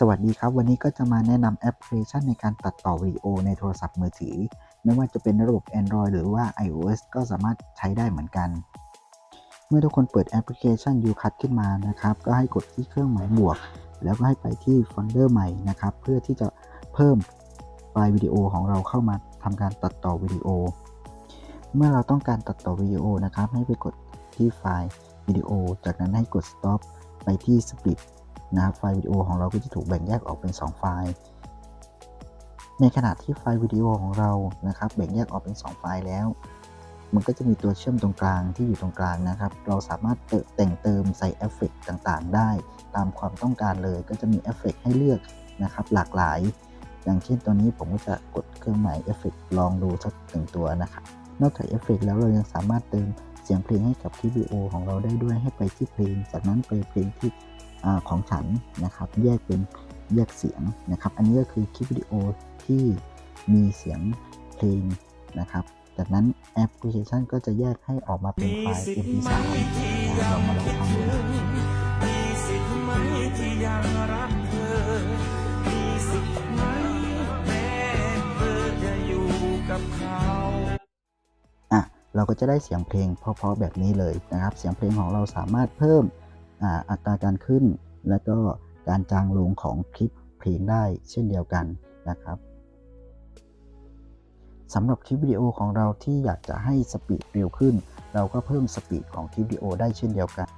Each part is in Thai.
สวัสดีครับ วันนี้ก็จะมาแนะนำแอปพลิเคชันในการตัดต่อวิดีโอในโทรศัพท์มือถือ ไม่ว่าจะเป็นระบบ Android หรือว่า iOS ก็สามารถใช้ได้เหมือนกัน เมื่อทุกคนเปิดแอปพลิเคชัน UCut ขึ้นมานะครับ ก็ให้กดที่เครื่องหมายบวก แล้วก็ให้ไปที่โฟลเดอร์ใหม่นะครับ เพื่อที่จะเพิ่มไฟล์วิดีโอของเราเข้ามาทำการตัดต่อวิดีโอ เมื่อเราต้องการตัดต่อวิดีโอนะครับ ให้ไปกดที่ไฟล์วิดีโอ จากนั้นให้กด stop ไปที่ split นะครับไฟล์วิดีโอของเราก็จะถูกแบ่งแยกออกเป็น 2 ไฟล์ ในขณะที่ไฟล์วิดีโอของเรานะครับ แบ่งแยกออกเป็น 2 ไฟล์แล้ว มันก็จะมีตัวเชื่อมตรงกลางที่อยู่ตรงกลางนะครับ เราสามารถเติมแต่งเติมใส่เอฟเฟกต่างๆ ได้ ตามความต้องการเลยก็จะมีเอฟเฟกให้เลือกนะครับหลากหลาย อย่างเช่นตัวนี้ผมก็จะกดเครื่องหมายเอฟเฟกลองดูสักหนึ่งตัวนะครับนอกจากเอฟเฟกแล้วเรายังสามารถเติมเสียงเพลงให้กับคลิปวิดีโอของเราได้ด้วยให้ไปที่เพลง จากนั้นไปเพลงที่ อาของฉันนะครับแยกเป็นแยกเสียงนะครับ อันนี้ก็คือคลิปวิดีโอที่มีเสียงเพลงนะครับ จากนั้นแอปพลิเคชันก็จะแยกให้ออกมาเป็นไฟล์ MP3 นะเรามาลองทำดูนะมีสิทธิ์ไหมที่ยังรักเธอมีสิทธิ์ไหมแม้เธอจะอยู่กับเขาอะเราก็จะได้เสียงเพลงเพราะๆแบบนี้เลยนะครับ เสียงเพลงของเราสามารถเพิ่ม อ่าอัตราการขึ้น และก็การจางลงของคลิปเพลงได้เช่นเดียวกันนะครับสำหรับคลิปวิดีโอของเราที่อยากจะให้สปีดเร็วขึ้น เราก็เพิ่มสปีดของคลิปวิดีโอได้เช่นเดียวกัน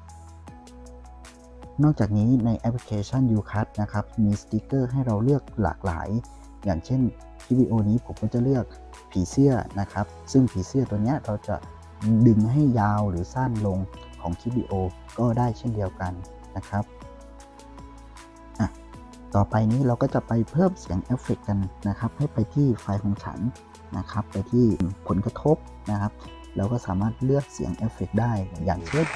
นอกจากนี้ในแอปพลิเคชัน UCut นะครับมีสติกเกอร์ให้เราเลือกหลากหลาย อย่างเช่นคลิปวิดีโอนี้ผมก็จะเลือกผีเสื้อนะครับ ซึ่งผีเสื้อตัวนี้เราจะ ดึงให้ยาวหรือสั้นลงของคลิปวิดีโอก็ได้เช่นเดียวกันนะครับ ต่อไปนี้เราก็จะไปเพิ่มเสียงเอฟเฟกต์กันนะครับ ให้ไปที่ไฟล์ของฉันนะครับ ไปที่ผลกระทบนะครับ เราก็สามารถเลือกเสียงเอฟเฟกต์ได้อย่างเช่น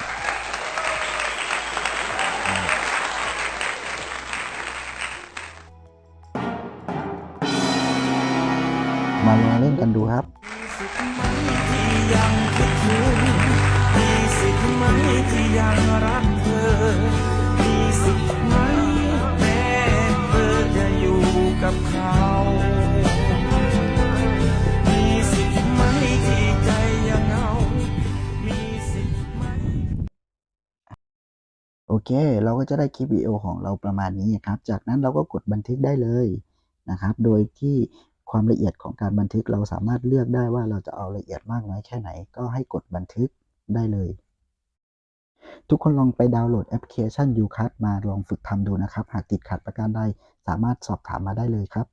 มาลองเล่นกันดูครับ ที่ยังรักเธอ มีสิทธิ์ไหมแม้เธอจะอยู่กับเขา มีสิทธิ์ไหมที่ใจยังเงามีสิทธิ์ไหม โอเค เราก็จะได้คลิปวิดีโอของเราประมาณนี้ครับ จากนั้นเราก็กดบันทึกได้เลยนะครับ โดยที่ความละเอียดของการบันทึกเราสามารถเลือกได้ว่าเราจะเอาละเอียดมากน้อยแค่ไหน ก็ให้กดบันทึกได้เลย ทุกคนลองไปดาวน์โหลดแอปพลิเคชัน UCut มาลองฝึกทำดูนะครับ หากติดขัดประการใดสามารถสอบถามมาได้เลยครับ